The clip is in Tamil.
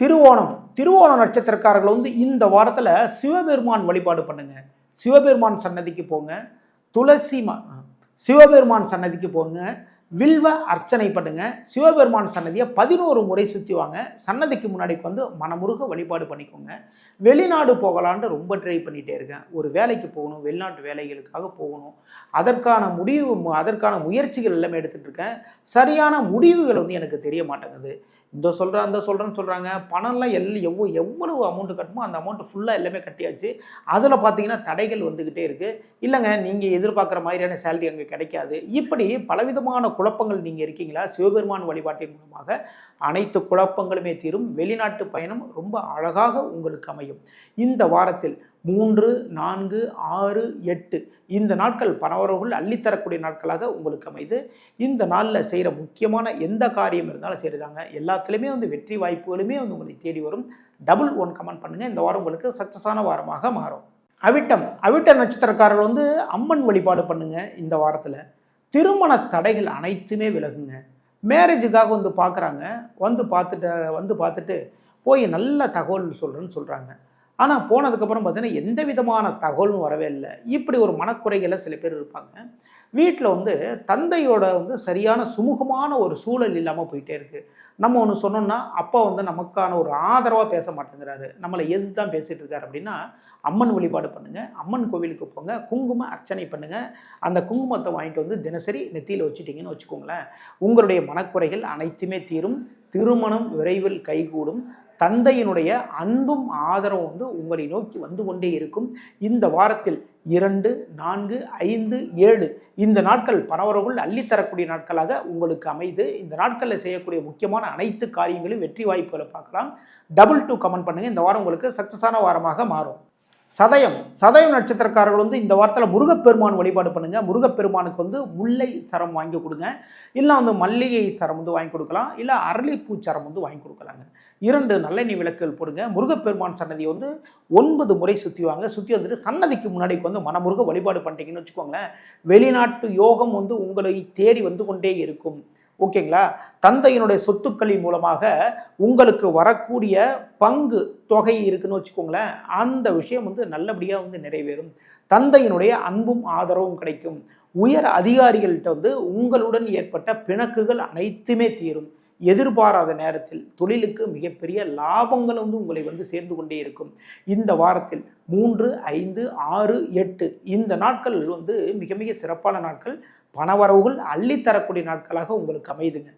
திருவோணம். திருவோண நட்சத்திரக்காரர்கள் வந்து இந்த வாரத்தில் சிவபெருமான் வழிபாடு பண்ணுங்க. சிவபெருமான் சன்னதிக்கு போங்க. துளசி சிவபெருமான் சன்னதிக்கு போங்க. வில்வ அர்ச்சனை பண்ணுங்க. சிவபெருமான் சன்னதியை பதினோரு முறை சுற்றி வாங்க. சன்னதிக்கு முன்னாடி வந்து மனமுருக வழிபாடு பண்ணிக்கோங்க. வெளிநாடு போகலான்ட்டு ரொம்ப ட்ரை பண்ணிகிட்டே இருக்கேன். ஒரு வேலைக்கு போகணும் வெளிநாட்டு வேலைகளுக்காக போகணும். அதற்கான முடிவு அதற்கான முயற்சிகள் எல்லாமே எடுத்துகிட்டு இருக்கேன். சரியான முடிவுகள் வந்து எனக்கு தெரிய மாட்டேங்குது. இந்த சொல்கிறேன் அந்த சொல்கிறேன்னு சொல்கிறாங்க பணம்லாம் எல் எவ்வளோ எவ்வளவு அமௌண்ட்டு கட்டுமோ அந்த அமௌண்ட் ஃபுல்லாக எல்லாமே கட்டியாச்சு. அதில் பார்த்தீங்கன்னா தடைகள் வந்துக்கிட்டே இருக்குது இல்லைங்க நீங்கள் எதிர்பார்க்குற மாதிரியான சேலரி அங்கே கிடைக்காது. இப்படி பலவிதமான குழப்பங்கள் நீங்கள் இருக்கீங்களா? சிவபெருமான் வழிபாட்டின் மூலமாக அனைத்து குழப்பங்களுமே தீரும். வெளிநாட்டு பயணம் ரொம்ப அழகாக உங்களுக்கு அமையும். இந்த வாரத்தில் மூன்று நான்கு ஆறு எட்டு இந்த நாட்கள் பணவரவுகள் அள்ளித்தரக்கூடிய நாட்களாக உங்களுக்கு அமைது. இந்த நாளில் செய்கிற முக்கியமான எந்த காரியம் இருந்தாலும் செய்கிறதாங்க எல்லாத்துலேயுமே வந்து வெற்றி வாய்ப்புகளுமே வந்து உங்களை தேடி வரும். டபுள் ஒன் கமெண்ட் பண்ணுங்கள் இந்த வாரம் உங்களுக்கு சக்ஸஸான வாரமாக மாறும். அவிட்டம். அவிட்ட நட்சத்திரக்காரர்கள் வந்து அம்மன் வழிபாடு பண்ணுங்க இந்த வாரத்தில். திருமண தடைகள் அனைத்துமே விலகுங்க. மேரேஜுக்காக வந்து பார்க்குறாங்க. வந்து பார்த்துட்டு வந்து பார்த்துட்டு போய் நல்ல தகவல் சொல்கிறேன்னு சொல்கிறாங்க ஆனால் போனதுக்கப்புறம் பார்த்தீங்கன்னா எந்த விதமான தகவலும் வரவே இல்லை. இப்படி ஒரு மனக்குறைகளை சில பேர் இருப்பாங்க. வீட்டில் வந்து தந்தையோட வந்து சரியான சுமூகமான ஒரு சூழல் இல்லாமல் போயிட்டே இருக்குது நம்ம ஒன்று சொன்னோம்னா அப்பா வந்து நமக்கான ஒரு ஆதரவாக பேச மாட்டேங்கிறாரு. நம்மளை எது தான் பேசிகிட்டு இருக்காரு அப்படின்னா அம்மன் வழிபாடு பண்ணுங்கள் அம்மன் கோவிலுக்கு போங்க. குங்கும அர்ச்சனை பண்ணுங்கள் அந்த குங்குமத்தை வாங்கிட்டு வந்து தினசரி நெத்தியில் வச்சுட்டிங்கன்னு வச்சுக்கோங்களேன். உங்களுடைய மனக்குறைகள் அனைத்துமே தீரும். திருமணம் விரைவில் கைகூடும். தந்தையினுடைய அன்பும் ஆதரவும் வந்து உங்களை நோக்கி வந்து கொண்டே இருக்கும். இந்த வாரத்தில் இரண்டு நான்கு ஐந்து ஏழு இந்த நாட்கள் பணவரவுகள் அள்ளித்தரக்கூடிய நாட்களாக உங்களுக்கு அமைது. இந்த நாட்களில் செய்யக்கூடிய முக்கியமான அனைத்து காரியங்களும் வெற்றி வாய்ப்புகளை பார்க்கலாம். டபுள் டூ கமெண்ட் பண்ணுங்கள் இந்த வாரம் உங்களுக்கு சக்ஸஸான வாரமாக மாறும். சதயம் சதயம் நட்சத்திரக்காரர்கள் வந்து இந்த வாரத்தில் முருகப்பெருமான் வழிபாடு பண்ணுங்க. முருகப்பெருமானுக்கு வந்து முல்லை சரம் வாங்கி கொடுங்க. இல்லை வந்து மல்லிகை சரம் வந்து வாங்கி கொடுக்கலாம். இல்லை அரளிப்பூ சரம் வந்து வாங்கி கொடுக்கலாங்க. இரண்டு நல்லெண்ணெய் விளக்குகள் போடுங்க. முருகப்பெருமான் சன்னதியை வந்து ஒன்பது முறை சுற்றி வாங்க. சுற்றி வந்துட்டு சன்னதிக்கு முன்னாடி வந்து மனமுருக வழிபாடு பண்ணிட்டீங்கன்னு வச்சுக்கோங்களேன். வெளிநாட்டு யோகம் வந்து உங்களை தேடி வந்து கொண்டே இருக்கும். ஓகேங்களா? தந்தையினுடைய சொத்துக்களின் மூலமாக உங்களுக்கு வரக்கூடிய பங்கு தொகை இருக்குன்னு வச்சுக்கோங்களேன். அந்த விஷயம் வந்து நல்லபடியாக வந்து நிறைவேறும். தந்தையினுடைய அன்பும் ஆதரவும் கிடைக்கும். உயர் அதிகாரிகள்கிட்ட வந்து உங்களுடன் ஏற்பட்ட பிணக்குகள் அனைத்துமே தீரும். எதிர்பாராத நேரத்தில் தொழிலுக்கு மிகப்பெரிய லாபங்கள் வந்து உங்களை வந்து சேர்ந்து கொண்டே இருக்கும். இந்த வாரத்தில் மூன்று ஐந்து ஆறு எட்டு இந்த நாட்கள் வந்து மிக மிக சிறப்பான நாட்கள். பணவரவுகள் அள்ளித்தரக்கூடிய நாட்களாக உங்களுக்கு அமைதுங்க.